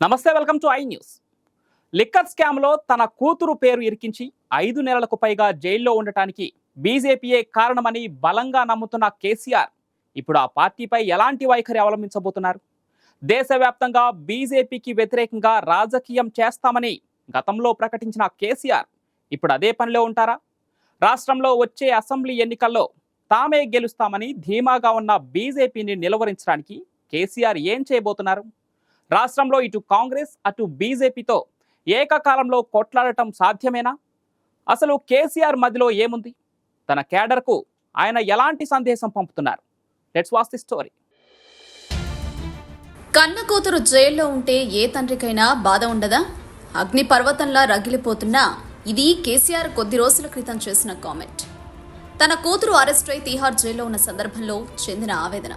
నమస్తే welcome to I news. Liquor స్కామ్లో తన కూతురు పేరు ఇరికించి ఐదు నెలలకు పైగా జైల్లో ఉండటానికి బీజేపీయే కారణమని బలంగా నమ్ముతున్న కేసీఆర్ ఇప్పుడు ఆ పార్టీపై ఎలాంటి వైఖరి అవలంబించబోతున్నారు? దేశవ్యాప్తంగా బీజేపీకి వ్యతిరేకంగా రాజకీయం చేస్తామని గతంలో ప్రకటించిన కేసీఆర్ ఇప్పుడు అదే పనిలో ఉంటారా? రాష్ట్రంలో వచ్చే అసెంబ్లీ ఎన్నికల్లో తామే గెలుస్తామని ధీమాగా ఉన్న బీజేపీని నిలువరించడానికి కేసీఆర్ ఏం చేయబోతున్నారు? రాష్ట్రంలో ఇటు కాంగ్రెస్ అటు బీజేపీతో ఏకకాలంలో కొట్లాడటం సాధ్యమేనా? అసలు కేసీఆర్ మదిలో ఏముంది? తన కేడర్కు ఆయన ఎలాంటి సందేశం పంపుతున్నారు? లెట్స్ వాస్ ది స్టోరీ కన్న కూతురు జైల్లో ఉంటే ఏ తండ్రికైనా బాధ ఉండదా? అగ్ని పర్వతంలా రగిలిపోతున్నా ఇది కేసీఆర్ కొద్ది రోజుల క్రితం చేసిన కామెంట్. తన కూతురు అరెస్ట్ అయి తీహార్ జైల్లో ఉన్న సందర్భంలో చెందిన ఆవేదన.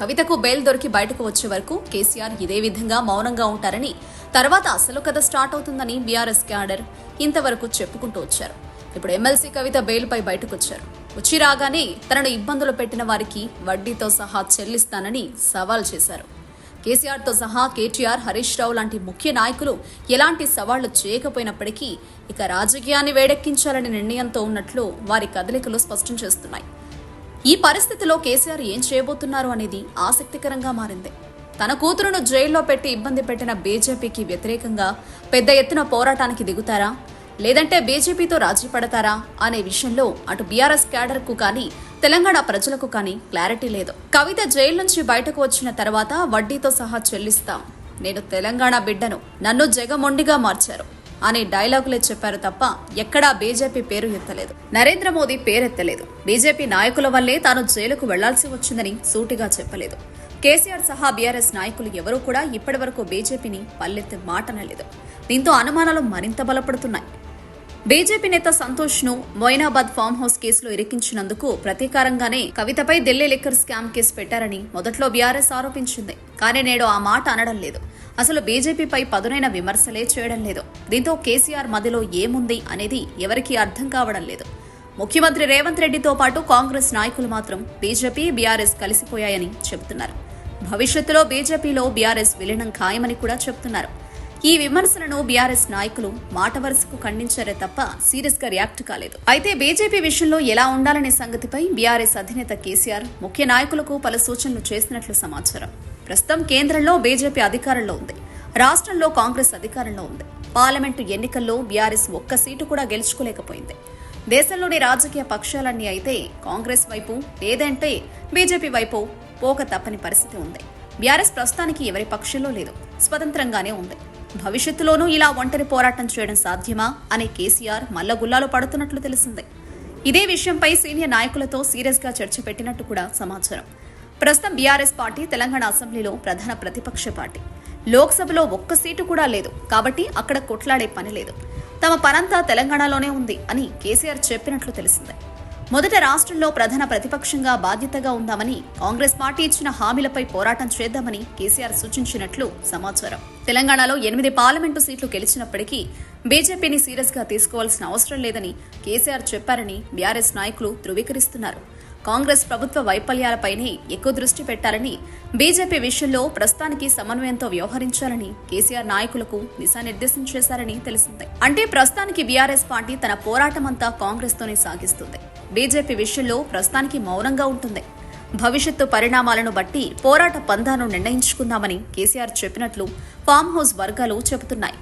కవితకు బెయిల్ దొరికి బయటకు వచ్చే వరకు కేసీఆర్ ఇదే విధంగా మౌనంగా ఉంటారని తర్వాత అసలు కథ స్టార్ట్ అవుతుందని బీఆర్ఎస్ క్యాడర్ ఇంతవరకు చెప్పుకుంటూ వచ్చారు. ఇప్పుడు ఎమ్మెల్సీ కవిత బెయిల్పై బయటకు వచ్చారు వచ్చి రాగానే తనను ఇబ్బందులు పెట్టిన వారికి వడ్డీతో సహా చెల్లిస్తానని సవాల్ చేశారు. కేసీఆర్తో సహా కేటీఆర్ హరీష్ రావు లాంటి ముఖ్య నాయకులు ఎలాంటి సవాళ్ళు చేయకపోయినప్పటికీ ఇక రాజకీయాన్ని వేడెక్కించాలనే నిర్ణయంతో ఉన్నట్లు వారి కదలికలు స్పష్టం చేస్తున్నాయి. ఈ పరిస్థితిలో కేసీఆర్ ఏం చేయబోతున్నారు అనేది ఆసక్తికరంగా మారింది. తన కూతురును జైల్లో పెట్టి ఇబ్బంది పెట్టిన బీజేపీకి వ్యతిరేకంగా పెద్ద ఎత్తున పోరాటానికి దిగుతారా? లేదంటే బీజేపీతో రాజీ పడతారా? అనే విషయంలో అటు బీఆర్ఎస్ క్యాడర్కు కానీ తెలంగాణ ప్రజలకు కానీ క్లారిటీ లేదు. కవిత జైలు నుంచి బయటకు వచ్చిన తర్వాత వడ్డీతో సహా చెల్లిస్తాం. నేను తెలంగాణ బిడ్డను నన్ను జగమొండిగా మార్చారు అనే డైలాగులే చెప్పారు తప్ప ఎక్కడా బీజేపీ పేరు ఎత్తలేదు. నరేంద్ర మోదీ పేరెత్తలేదు. బీజేపీ నాయకుల వల్లే తాను జైలుకు వెళ్ళాల్సి వచ్చిందని సూటిగా చెప్పలేదు. కేసీఆర్ సహా బీఆర్ఎస్ నాయకులు ఎవరూ కూడా ఇప్పటివరకు బీజేపీని పల్లెత్తి మాటనలేదు దీంతో అనుమానాలు మరింత బలపడుతున్నాయి. బీజేపీ నేత సంతోష్ను మొయినాబాద్ ఫామ్ హౌస్ కేసులో ఇరికించినందుకు ప్రతీకారంగానే కవితపై ఢిల్లీ లిక్కర్ స్కామ్ కేసు పెట్టారని మొదట్లో బీఆర్ఎస్ ఆరోపించింది. కానీ నేడు ఆ మాట అనడం లేదు. అసలు బీజేపీపై పదునైన విమర్శలే చేయడం లేదు. దీంతో కేసీఆర్ మదిలో ఏముంది అనేది ఎవరికీ అర్థం కావడం లేదు. ముఖ్యమంత్రి రేవంత్ రెడ్డితో పాటు కాంగ్రెస్ నాయకులు మాత్రం బీజేపీ బీఆర్ఎస్ కలిసిపోయాయని చెబుతున్నారు. భవిష్యత్తులో బీజేపీలో బీఆర్ఎస్ విలీనం ఖాయమని కూడా చెబుతున్నారు. ఈ విమర్శలను బీఆర్ఎస్ నాయకులు మాట వరుసకు ఖండించారే తప్ప సీరియస్గా రియాక్ట్ కాలేదు. అయితే బీజేపీ విషయంలో ఎలా ఉండాలనే సంగతిపై బీఆర్ఎస్ అధినేత కేసీఆర్ ముఖ్య నాయకులకు పలు సూచనలు చేసినట్లు సమాచారం. ప్రస్తుతం కేంద్రంలో బీజేపీ అధికారంలో ఉంది. రాష్ట్రంలో కాంగ్రెస్ అధికారంలో ఉంది. పార్లమెంటు ఎన్నికల్లో బీఆర్ఎస్ ఒక్క సీటు కూడా గెలుచుకోలేకపోయింది. దేశంలోని రాజకీయ పక్షాలన్నీ అయితే కాంగ్రెస్ వైపు లేదంటే బీజేపీ వైపు పోక తప్పని పరిస్థితి ఉంది. బీఆర్ఎస్ ప్రస్తుతానికి ఎవరి పక్షంలో లేదు. స్వతంత్రంగానే ఉంది. భవిష్యత్తులోనూ ఇలా ఒంటరి పోరాటం చేయడం సాధ్యమా అనే కేసీఆర్ మల్లగుల్లాలో పడుతున్నట్లు తెలిసింది. ఇదే విషయంపై సీనియర్ నాయకులతో సీరియస్గా చర్చ పెట్టినట్టు కూడా సమాచారం. ప్రస్తుతం బీఆర్ఎస్ పార్టీ తెలంగాణ అసెంబ్లీలో ప్రధాన ప్రతిపక్ష పార్టీ. లోక్సభలో ఒక్క సీటు కూడా లేదు. కాబట్టి అక్కడ కొట్లాడే పని లేదు. తమ పనంతా తెలంగాణలోనే ఉంది అని కేసీఆర్ చెప్పినట్లు తెలిసిందే. మొదట రాష్ట్రంలో ప్రధాన ప్రతిపక్షంగా బాధ్యతగా ఉందామని కాంగ్రెస్ పార్టీ ఇచ్చిన హామీలపై పోరాటం చేద్దామని కేసీఆర్ సూచించినట్లు సమాచారం. తెలంగాణలో ఎనిమిది పార్లమెంటు సీట్లు గెలిచినప్పటికీ బీజేపీని సీరియస్గా తీసుకోవాల్సిన అవసరం లేదని కేసీఆర్ చెప్పారని బీఆర్ఎస్ నాయకులు ధృవీకరిస్తున్నారు. కాంగ్రెస్ ప్రభుత్వ వైఫల్యాలపైనే ఎక్కువ దృష్టి పెట్టాలని బీజేపీ విషయంలో ప్రస్తుతానికి సమన్వయంతో వ్యవహరించాలని కేసీఆర్ నాయకులకు దిశానిర్దేశం చేశారని తెలిసింది. అంటే ప్రస్తుతానికి బీఆర్ఎస్ పార్టీ తన పోరాటమంతా కాంగ్రెస్ తోనే సాగిస్తుంది. బీజేపీ విషయంలో ప్రస్తుతానికి మౌనంగా ఉంటుంది. భవిష్యత్తు పరిణామాలను బట్టి పోరాట పంధాను నిర్ణయించుకుందామని కేసీఆర్ చెప్పినట్లు ఫామ్ హౌస్ వర్గాలు చెబుతున్నాయి.